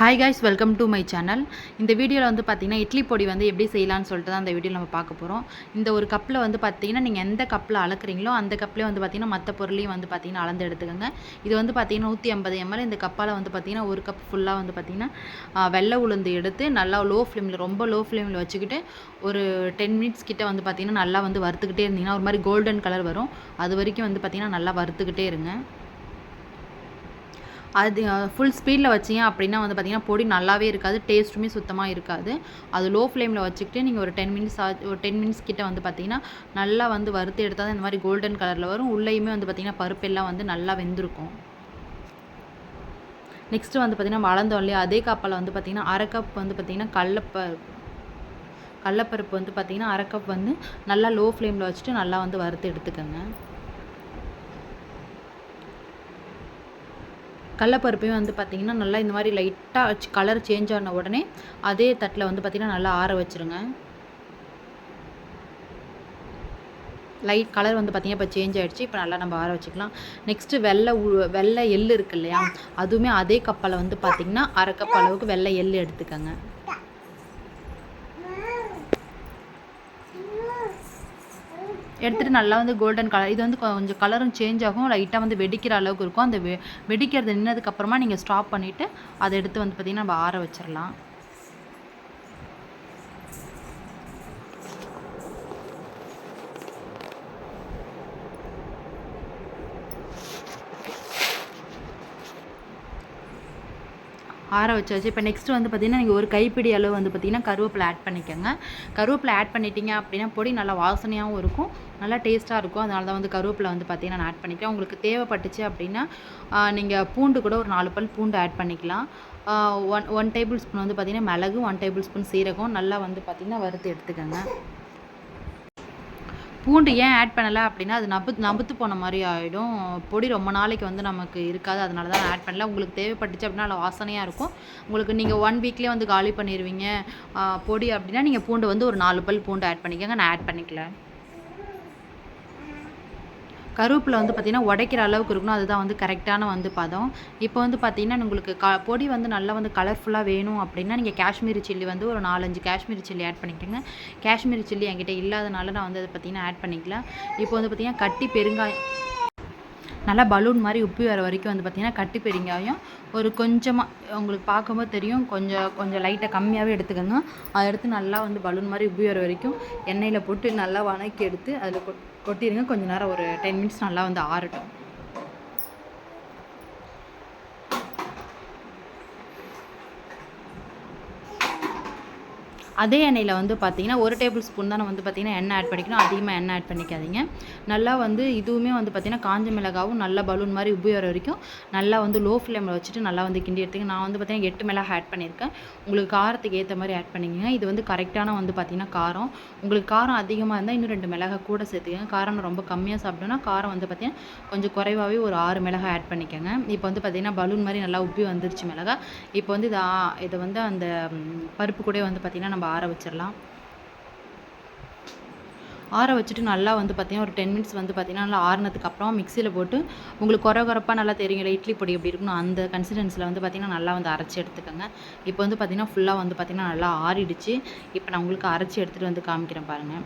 Hi guys welcome to my channel இந்த வீடியோவில் வந்து பார்த்தீங்கன்னா இட்லி பொடி வந்து எப்படி செய்யலாம்னு சொல்லிட்டு தான் இந்த வீடியோ நம்ம பார்க்க போகிறோம் இந்த ஒரு கப்பில் வந்து பார்த்தீங்கன்னா நீங்கள் எந்த கப்பில் அளக்குறீங்களோ அந்த கப்பிலே வந்து பார்த்தீங்கன்னா மற்ற பொருளையும் வந்து பார்த்தீங்கன்னா அளந்து எடுத்துக்கோங்க. இது வந்து பார்த்தீங்கன்னா நூற்றி ஐம்பது எம்எல் இந்த கப்பால் வந்து பார்த்தீங்கன்னா ஒரு கப் ஃபுல்லாக வந்து பார்த்தீங்கன்னா வெள்ளை உளுந்து எடுத்து நல்லா லோ ஃப்ளேமில் ரொம்ப லோ ஃப்ளேமில் வச்சுக்கிட்டு ஒரு டென் மினிட்ஸ் கிட்டே வந்து பார்த்தீங்கன்னா நல்லா வந்து வறுத்துக்கிட்டே இருந்தீங்கன்னா ஒரு மாதிரி கோல்டன் கலர் வரும். அது வரைக்கும் வந்து பார்த்தீங்கன்னா நல்லா வறுத்துக்கிட்டே இருங்க. அது ஃபுல் ஸ்பீடில் வச்சீங்க அப்படின்னா வந்து பார்த்திங்கன்னா பொடி நல்லாவே இருக்காது டேஸ்ட்டுமே சுத்தமாக இருக்காது. அது லோ ஃப்ளேமில் வச்சுக்கிட்டு நீங்கள் ஒரு டென் மினிட்ஸ் ஒரு டென் மினிட்ஸ் கிட்ட வந்து பார்த்திங்கன்னா நல்லா வந்து வறுத்து எடுத்தால் தான் இந்த மாதிரி கோல்டன் கலரில் வரும். உள்ளேயுமே வந்து பார்த்தீங்கன்னா பருப்பெல்லாம் வந்து நல்லா வெந்திருக்கும். நெக்ஸ்ட்டு வந்து பார்த்திங்கன்னா வளர்ந்தோம் இல்லையா அதே காப்பால் வந்து பார்த்திங்கன்னா அரை கப் வந்து பார்த்திங்கன்னா கடலப்ப கடலப்பருப்பு வந்து பார்த்திங்கன்னா அரை கப் வந்து நல்லா லோ ஃப்ளேமில் வச்சுட்டு நல்லா வந்து வறுத்து எடுத்துக்கோங்க. கடலப்பருப்பையும் வந்து பார்த்திங்கன்னா நல்லா இந்த மாதிரி லைட்டாக கலர் சேஞ்ச் ஆன உடனே அதே தட்டில் வந்து பார்த்திங்கன்னா நல்லா ஆற வச்சுருங்க. லைட் கலர் வந்து பார்த்திங்கன்னா இப்போ சேஞ்ச் ஆகிடுச்சு இப்போ நல்லா நம்ம ஆற வச்சுக்கலாம். நெக்ஸ்ட்டு வெள்ளை உ வெள்ளை எள்ளு இருக்கு இல்லையா? அதுவுமே அதே கப்பில் வந்து பார்த்திங்கன்னா அரை கப் அளவுக்கு வெள்ளை எள்ளு எடுத்துக்கோங்க. எடுத்துகிட்டு நல்லா வந்து கோல்டன் கலர் இது வந்து கொஞ்சம் கலரும் சேஞ்ச் ஆகும். லைட்டாக வந்து வெடிக்கிற அளவுக்கு இருக்கும். அந்த வெ வெடிக்கிறது நின்னதுக்கப்புறமா நீங்கள் ஸ்டாப் பண்ணிவிட்டு அதை எடுத்து வந்து பார்த்திங்கன்னா நம்ம ஆற வச்சிடலாம் ஆற வச்சாச்சு. இப்போ நெக்ஸ்ட் வந்து பார்த்திங்கன்னா நீங்கள் ஒரு கைப்பிடி அளவு வந்து பார்த்திங்கன்னா கருவேப்பிலை ஆட் பண்ணிக்கோங்க. கருவேப்பிலை ஆட் பண்ணிட்டீங்க அப்படின்னா பொடி நல்லா வாசனையாகவும் இருக்கும். நல்லா டேஸ்ட்டாக இருக்கும். அதனால தான் வந்து கருவேப்பிலை வந்து பார்த்திங்கன்னா நான் ஆட் பண்ணிக்கிறேன். உங்களுக்கு தேவைப்பட்டுச்சு அப்படின்னா நீங்கள் பூண்டு கூட ஒரு நாலு பல் பூண்டு ஆட் பண்ணிக்கலாம். ஒன் ஒன் டேபிள் ஸ்பூன் வந்து பார்த்திங்கன்னா மிளகு ஒன் டேபிள் ஸ்பூன் சீரகம் நல்லா வந்து பார்த்திங்கன்னா வறுத்து எடுத்துக்கோங்க. பூண்டு ஏன் ஆட் பண்ணலை அப்படின்னா அது நபு நபுத்து போன மாதிரி ஆகிடும் பொடி ரொம்ப நாளைக்கு வந்து நமக்கு இருக்காது அதனால தான் ஆட் பண்ணல. உங்களுக்கு தேவைப்பட்டுச்சு அப்படின்னா அதில் வாசனையாக இருக்கும். உங்களுக்கு நீங்கள் ஒன் வீக்லேயே வந்து காலி பண்ணிடுவீங்க பொடி அப்படின்னா நீங்கள் பூண்டு வந்து ஒரு நாலு பல் பூண்டு ஆட் பண்ணிக்கோங்க. நான் ஆட் பண்ணிக்கல. கருவேப்பிலை வந்து பார்த்திங்கன்னா உடைக்கிற அளவுக்கு இருக்கணும் அதுதான் வந்து கரெக்டான வந்து பதம். இப்போ வந்து பார்த்திங்கன்னா உங்களுக்கு க பொடி வந்து நல்லா வந்து கலர்ஃபுல்லாக வேணும் அப்படின்னா நீங்கள் காஷ்மீரி சில்லி வந்து ஒரு நாலஞ்சு காஷ்மீரி சில்லி ஆட் பண்ணிக்கோங்க. காஷ்மீரி சில்லி என்கிட்ட இல்லாதனால நான் வந்து அதை பார்த்திங்கன்னா ஆட் பண்ணிக்கல. இப்போ வந்து பார்த்திங்கன்னா கட்டி பெருங்காயம் நல்லா பலூன் மாதிரி உப்பி வர வரைக்கும் வந்து பார்த்திங்கன்னா கட்டு பெருங்காயம் ஒரு கொஞ்சமாக உங்களுக்கு பார்க்கும்போது தெரியும் கொஞ்சம் கொஞ்சம் லைட்டாக கம்மியாகவே எடுத்துக்கோங்க. அதை எடுத்து நல்லா வந்து பலூன் மாதிரி உப்பி வர வரைக்கும் எண்ணெயில் போட்டு நல்லா வணக்கி எடுத்து அதில் கொ கொட்டிடுங்க. கொஞ்ச நேரம் ஒரு டென் மினிட்ஸ் நல்லா வந்து ஆறட்டும். அதே எண்ணெயில் வந்து பார்த்திங்கன்னா ஒரு டேபிள் ஸ்பூன் தானே வந்து பார்த்தீங்கன்னா எண்ணெய் ஆட் பண்ணிக்கணும். அதிகமாக எண்ணெய் ஆட் பண்ணிக்காதீங்க. நல்லா வந்து இதுவுமே வந்து பார்த்திங்கன்னா காஞ்ச மிளகாவும் நல்லா பலூன் மாதிரி உப்பி வர வரைக்கும் நல்லா வந்து லோ ஃப்ளேமில் வச்சுட்டு நல்லா வந்து கிண்டி எடுத்துங்க. நான் வந்து பார்த்திங்கன்னா எட்டு மிளகா ஆட் பண்ணியிருக்கேன். உங்களுக்கு காரத்துக்கு ஏற்ற மாதிரி ஆட் பண்ணிக்கோங்க. இது வந்து கரெக்டான வந்து பார்த்தீங்கன்னா காரம். உங்களுக்கு காரம் அதிகமாக இருந்தால் இன்னும் ரெண்டு மிளகா கூட சேர்த்துக்கங்க. காரம் ரொம்ப கம்மியாக சாப்பிட்டோன்னா காரம் வந்து பார்த்திங்கன்னா கொஞ்சம் குறைவாகவே ஒரு ஆறு மிளகா ஆட் பண்ணிக்கோங்க. இப்போ வந்து பார்த்திங்கன்னா பலூன் மாதிரி நல்லா உப்பி வந்துருச்சு மிளகா இப்போ வந்து இதை இதை வந்து அந்த பருப்பு கூட வந்து பார்த்திங்கன்னா நம்ம ஆற வச்சிடலாம் ஆற வச்சுட்டு நல்லா வந்து பார்த்திங்கன்னா ஒரு டென் மினிட்ஸ் வந்து பார்த்திங்கன்னா நல்லா ஆறுனதுக்கு அப்புறம் மிக்சியில் போட்டு உங்களுக்கு குறை குறைப்பாக நல்லா தெரியுங்களே இட்லி பொடி எப்படி இருக்கணும் அந்த கன்சிஸ்டன்சியில் வந்து பார்த்திங்கன்னா நல்லா வந்து அரைச்சி எடுத்துக்கோங்க. இப்போ வந்து பார்த்திங்கன்னா ஃபுல்லாக வந்து பார்த்திங்கன்னா நல்லா ஆறிடுச்சு. இப்போ நான் உங்களுக்கு அரைச்சி எடுத்துகிட்டு வந்து காமிக்கிறேன் பாருங்கள்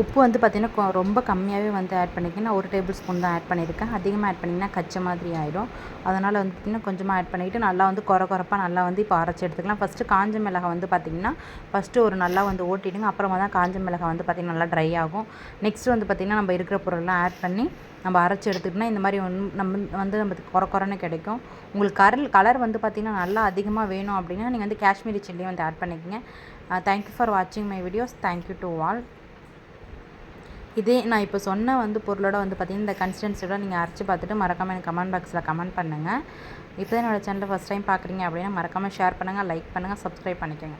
உப்பு வந்து பார்த்திங்கன்னா கொ- ரொம்ப கம்மியாகவே வந்து ஆட் பண்ணிக்கங்க. நான் ஒரு டேபிள் ஸ்பூன் தான் ஆட் பண்ணியிருக்கேன். அதிகமாக ஆட் பண்ணிங்கன்னா கச்ச மாதிரி ஆகிடும் அதனால் வந்து பார்த்திங்கன்னா கொஞ்சமாக ஆட் பண்ணிக்கிட்டு நல்லா வந்து குறை குறைப்பாக நல்லா வந்து இப்போ அரைச்சி எடுத்துக்கலாம். ஃபஸ்ட்டு காஞ்ச மிளகாய் வந்து பார்த்திங்கன்னா ஃபஸ்ட்டு ஒரு நல்லா வந்து ஓட்டிடுங்க. அப்புறமா தான் காஞ்ச மிளகாய் வந்து பார்த்திங்கன்னா நல்லா ட்ரை ஆகும். நெக்ஸ்ட் வந்து பார்த்திங்கன்னா நம்ம இருக்கிற பொருள்லாம் ஆட் பண்ணி நம்ம அரைச்சி எடுத்துக்கிட்டோம்னா இந்த மாதிரி நம்ம வந்து நமக்கு குறை குறைன்னு கிடைக்கும். உங்களுக்கு கரல் கலர் வந்து பார்த்திங்கன்னா நல்லா அதிகமாக வேணும் அப்படின்னா நீங்கள் வந்து காஷ்மீரி சில்லியும் வந்து ஆட் பண்ணிக்கங்க. தேங்க்யூ ஃபார் வாட்சிங் my videos thank you to all இதே நான் இப்போ சொன்ன வந்து பொருளோட வந்து பார்த்தீங்கன்னா இந்த கன்சிஸ்டன்சியோட நீங்கள் அரைச்சி பார்த்துட்டு மறக்காமல் எனக்கு கமெண்ட் பாக்ஸில் கமெண்ட் பண்ணுங்கள் இப்போ என்னோடய சேனலை ஃபஸ்ட் டைம் பார்க்குறீங்க அப்படின்னா மறக்காமல் ஷேர் பண்ணுங்கள் லைக் பண்ணுங்கள் சப்ஸ்கிரைப் பண்ணிக்கோங்க.